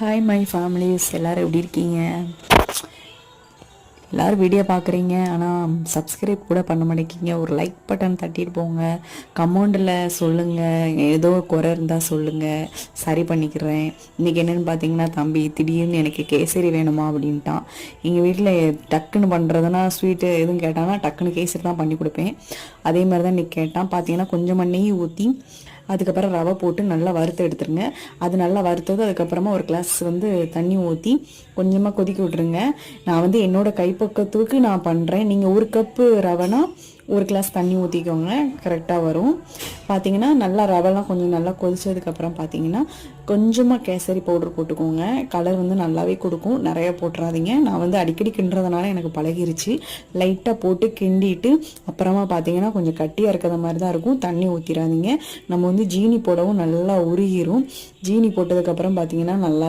Hi my families எல்லோரும் எப்படி இருக்கீங்க? எல்லோரும் வீடியோ பார்க்குறீங்க ஆனால் சப்ஸ்கிரைப் கூட பண்ண மாட்டேங்கிங்க ஒரு லைக் பட்டன் தட்டிட்டு போங்க. கமெண்டில் சொல்லுங்கள் ஏதோ குறை இருந்தால் சொல்லுங்கள் சரி பண்ணிக்கிறேன். இன்றைக்கி என்னென்னு பார்த்தீங்கன்னா தம்பி திடீர்னு எனக்கு கேசரி வேணுமா அப்படின்ட்டான். எங்கள் வீட்டில் டக்குன்னு பண்ணுறதுனா ஸ்வீட்டு எதுவும் கேட்டானா டக்குன்னு கேசரி தான் பண்ணி கொடுப்பேன். அதே மாதிரி தான் இன்றைக்கி கேட்டான். பார்த்தீங்கன்னா கொஞ்சமாக நெய் ஊற்றி அதுக்கப்புறம் ரவை போட்டு நல்லா வறுத்து எடுத்துருங்க. அது நல்லா வறுத்தது அதுக்கப்புறமா ஒரு கிளாஸ் வந்து தண்ணி ஊற்றி கொஞ்சமாக கொதிக்க விட்ருங்க நான் வந்து என்னோடய கைப்பக்கத்துக்கு நான் பண்ணுறேன் நீங்கள் ஒரு கப்பு ரவைனா ஒரு கிளாஸ் தண்ணி ஊற்றிக்கோங்க கரெக்டாக வரும். பார்த்தீங்கன்னா நல்லா ரவெல்லாம் கொஞ்சம் நல்லா கொதிச்சதுக்கப்புறம் பார்த்தீங்கன்னா கொஞ்சமாக கேசரி பவுடர் போட்டுக்கோங்க. கலர் வந்து நல்லாவே கொடுக்கும். நிறைய போட்டுறாதீங்க. நான் வந்து அடிக்கடி கிண்டுறதுனால எனக்கு பழகிருச்சு. லைட்டாக போட்டு கிண்டிட்டு அப்புறமா பார்த்தீங்கன்னா கொஞ்சம் கட்டியாக இருக்கிற மாதிரி தான் இருக்கும். தண்ணி ஊற்றிடாதீங்க நம்ம வந்து ஜீனி போடவும் நல்லா உருகிரும். ஜீனி போட்டதுக்கப்புறம் பார்த்தீங்கன்னா நல்லா